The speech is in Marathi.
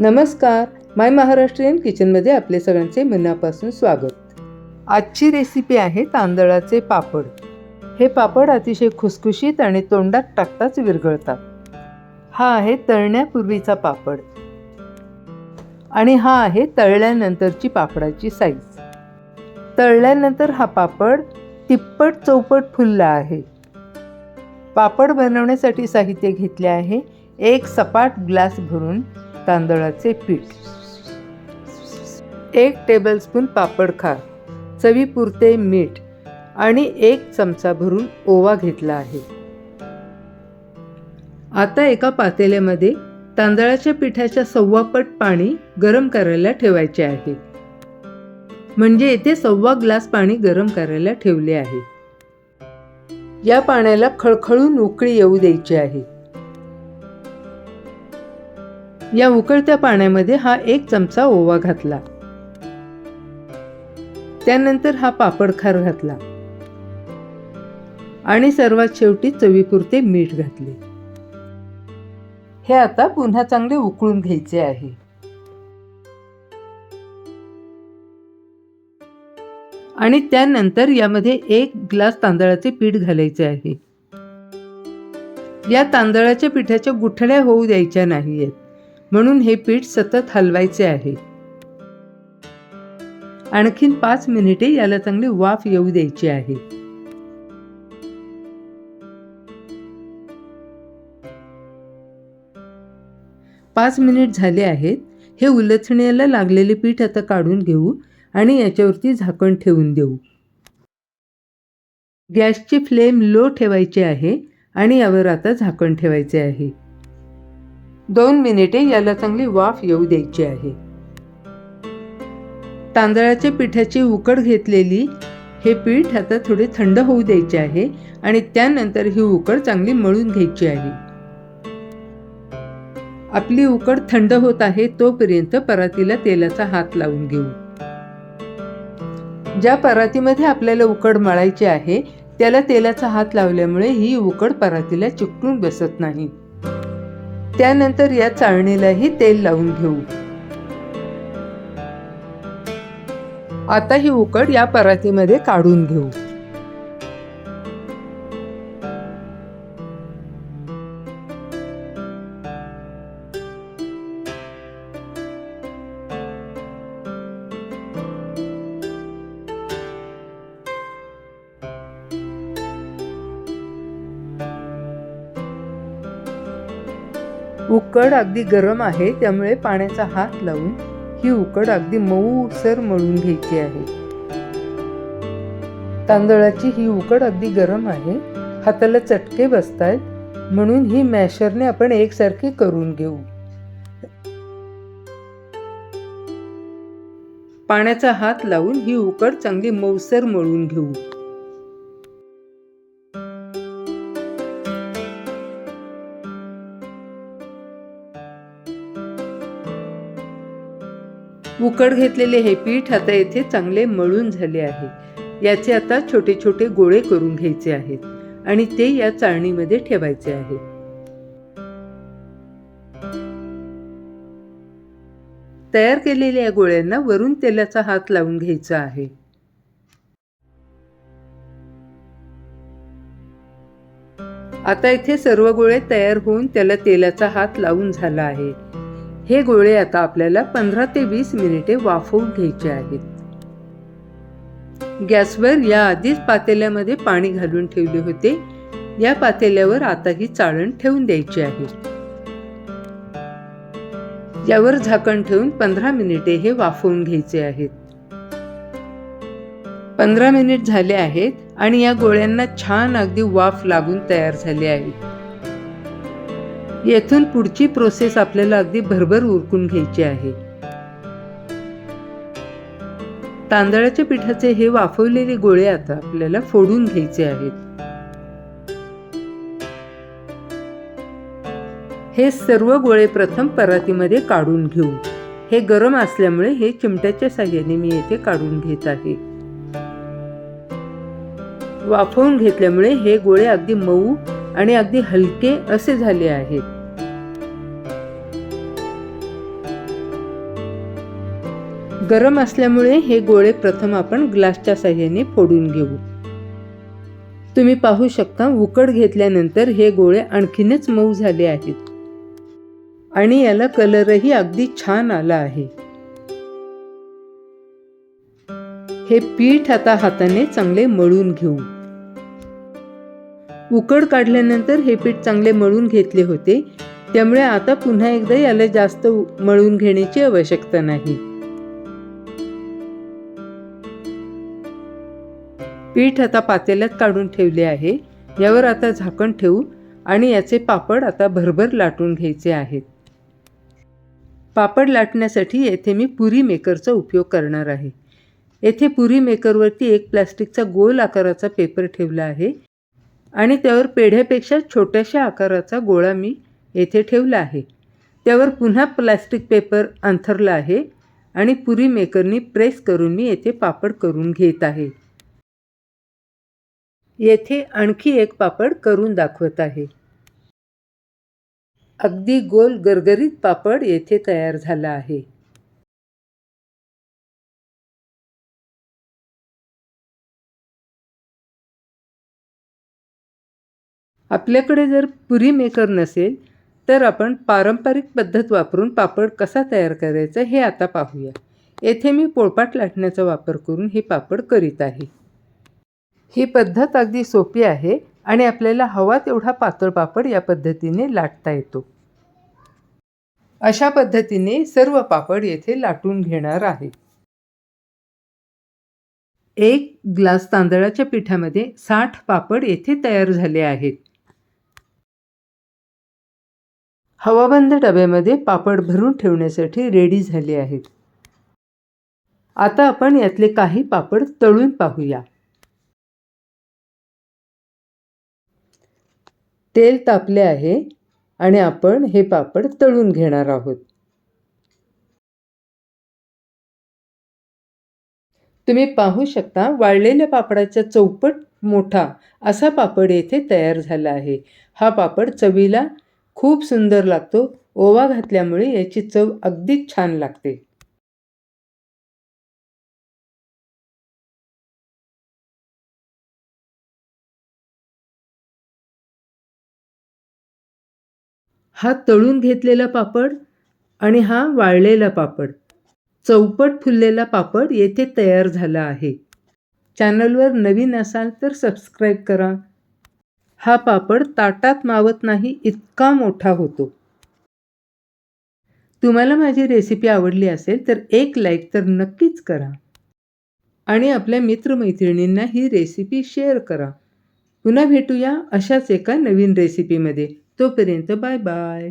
नमस्कार. माय महाराष्ट्रीयन किचनमध्ये आपले सगळ्यांचे मनापासून स्वागत. आजची रेसिपी आहे तांदळाचे पापड. हे पापड अतिशय खुसखुशीत आणि तोंडात टाकताच विरघळतात. हा आहे तळण्यापूर्वीचा पापड. आणि हा आहे तळल्यानंतरची पापडाची साईज तळल्यानंतर हा पापड तिप्पट चौपट फुलला आहे. पापड बनवण्यासाठी साहित्य घेतले आहे. एक सपाट ग्लास भरून तांदळाचे पीठ. एक टेबलस्पून पापड खार चवीपुरते मीठ आणि एक चमचा भरून ओवा घेतला आहे. आता एका पातेल्यामध्ये तांदळाच्या पिठाच्या सव्वापट पाणी गरम करायला ठेवायचे आहे. म्हणजे येथे सव्वा ग्लास पाणी गरम करायला ठेवले आहे. या पाण्याला खळखळून उकळी येऊ द्यायची आहे. या उकळत्या पाण्यामध्ये हा एक चमचा ओवा घातला. त्यानंतर हा पापड खार घातला. आणि सर्वात शेवटी चवीपुरते मीठ घातले. हे आता पुन्हा चांगले उकळून घ्यायचे आहे. आणि त्यानंतर यामध्ये एक ग्लास तांदळाचे पीठ घालायचे आहे. या तांदळाच्या पिठाच्या गुठळ्या होऊ द्यायच्या नाहीयेत. म्हणून हे पीठ सतत हलवायचे आहे. आणखीन पाच मिनिटे याला चांगली वाफ येऊ द्यायची आहे. पाच मिनिट झाले आहेत. हे उलथण्याला लागलेले पीठ आता काढून घेऊ आणि याच्यावरती झाकण ठेवून देऊ. गॅसची फ्लेम लो ठेवायची आहे आणि यावर आता झाकण ठेवायचे आहे. दोन मिनिटे याला चांगली वाफ येऊ द्यायची आहे. तांदळाच्या पिठाची उकड घेतलेली हे पीठ आता थोडे थंड होऊ द्यायचे आहे आणि त्यानंतर ही उकड चांगली मळून घ्यायची आहे. आपली उकड थंड होत आहे तोपर्यंत परातीला तेलाचा हात लावून घेऊ. ज्या परातीमध्ये आपल्याला उकड मळायची आहे त्याला तेलाचा हात लावल्यामुळे ही उकड परातीला चिकटून बसत नाही. त्यानंतर या चाळणीलाही तेल लावून घेऊ. आता ही उकड या परातीमध्ये काढून घेऊ. उकड अगदी गरम आहे त्यामुळे पाण्याचा हात लावून ही उकड अगदी मऊसर मळून घ्यायची आहे. तांदळाची ही उकड अगदी गरम आहे हाताला चटके बसतायत म्हणून ही मॅशरने आपण एकसारखी करून घेऊ. पाण्याचा हात लावून ही उकड चांगली मऊसर मळून घेऊ. उकड घेतलेले हे पीठ आता येथे चांगले मळून झाले आहे. याचे आता छोटे छोटे गोळे करून घ्यायचे आहेत आणि ते या चाळणीमध्ये ठेवायचे आहे. तयार केलेल्या या गोळ्यांना वरून तेलाचा हात लावून घ्यायचा आहे. आता इथे सर्व गोळे तयार होऊन त्याला तेलाचा हात लावून झाला आहे. हे गोळे आता आपल्याला पंधरा ते वीस मिनिटे वाफवून घ्यायचे आहेत. गॅसवर या आधीच पातेल्यामध्ये पाणी घालून ठेवले होते. या पातेल्यावर आता ही चाळण ठेवून द्यायची आहे. यावर झाकण ठेवून पंधरा मिनिटे हे वाफवून घ्यायचे आहेत. पंधरा मिनिट झाले आहेत आणि या गोळ्यांना छान अगदी वाफ लागून तयार झाले आहेत येथून पुढची प्रोसेस आपल्याला अगदी भरभर उरकून घ्यायची आहे. तांदळाच्या पिठाचे हे वाफवलेले गोळे आता आपल्याला फोडून घ्यायचे आहेत. हे सर्व गोळे प्रथम परातीमध्ये काढून घेऊ. हे गरम असल्यामुळे हे चिमट्याच्या साह्याने मी येथे काढून घेत आहे. वाफवून घेतल्यामुळे हे गोळे अगदी मऊ आणि अगदी हलके असे झाले आहेत. गरम असल्यामुळे हे गोळे प्रथम आपण ग्लासच्या साह्याने फोडून घेऊ. तुम्ही पाहू शकता उकड घेतल्यानंतर हे गोळे आणखीनच मऊ झाले आहेत. आणि याला कलरही अगदी छान आला आहे. हे पीठ आता हाताने चांगले मळून घेऊ. उकड काढल्यानंतर हे पीठ चांगले मळून घेतले होते. त्यामुळे आता पुन्हा एकदा याला जास्त मळून घेण्याची आवश्यकता नाही. पीठ आता पातेल्यात काढून ठेवले आहे. यावर आता झाकण ठेवू आणि याचे पापड आता भरभर लाटून घ्यायचे आहेत. पापड लाटण्यासाठी येथे मी पुरी मेकरचा उपयोग करणार आहे. येथे पुरी मेकरवरती एक प्लास्टिकचा गोल आकाराचा पेपर ठेवला आहे. आणि त्यावर पेढ्यापेक्षा छोट्याशा आकाराचा गोळा मी येथे ठेवला आहे. त्यावर पुन्हा प्लास्टिक पेपर अंथरला आहे आणि पुरी मेकरनी प्रेस करून मी येथे पापड करून घेत आहे. येथे आणखी एक पापड करून दाखवत आहे. अगदी गोल गरगरीत पापड येथे तयार झाला आहे. आपल्याकडे जर पुरी मेकर नसेल तर आपण पारंपरिक पद्धत वापरून पापड कसा तयार करायचा हे आता पाहूया. येथे मी पोळपाट लाटण्याचा वापर करून हे पापड करीत आहे. ही पद्धत अगदी सोपी आहे आणि आपल्याला हवा तेवढा पातळ पापड या पद्धतीने लाटता येतो. अशा पद्धतीने सर्व पापड येथे लाटून घेणार आहे. एक ग्लास तांदळाच्या पिठामध्ये साठ पापड येथे तयार झाले आहेत. हवाबंद डब्यामध्ये पापड भरून ठेवण्यासाठी रेडी झाले आहेत. आता आपण यातले काही पापड तळून पाहूया. तेल तापले आहे आणि आपण हे पापड तळून घेणार आहोत. तुम्ही पाहू शकता वाळलेल्या पापडाच्या चौपट मोठा असा पापड येथे तयार झाला आहे. हा पापड चवीला खूप सुंदर लागतो. ओवा घातल्यामुळे याची चव अगदीच छान लागते. हा तळून घेतलेला पापड आणि हा वाळलेला पापड. चौपट फुललेला पापड येथे तयार झाला आहे. चॅनलवर नवीन असाल तर सबस्क्राईब करा. हा पापड ताटात मावत नाही इतका मोठा होतो. तुम्हाला माझी रेसिपी आवडली असेल तर एक लाईक तर नक्कीच करा. आणि आपल्या मित्रमैत्रिणींना ही रेसिपी शेअर करा. पुन्हा भेटूया अशाच एका नवीन रेसिपीमध्ये तोपर्यंत बाय बाय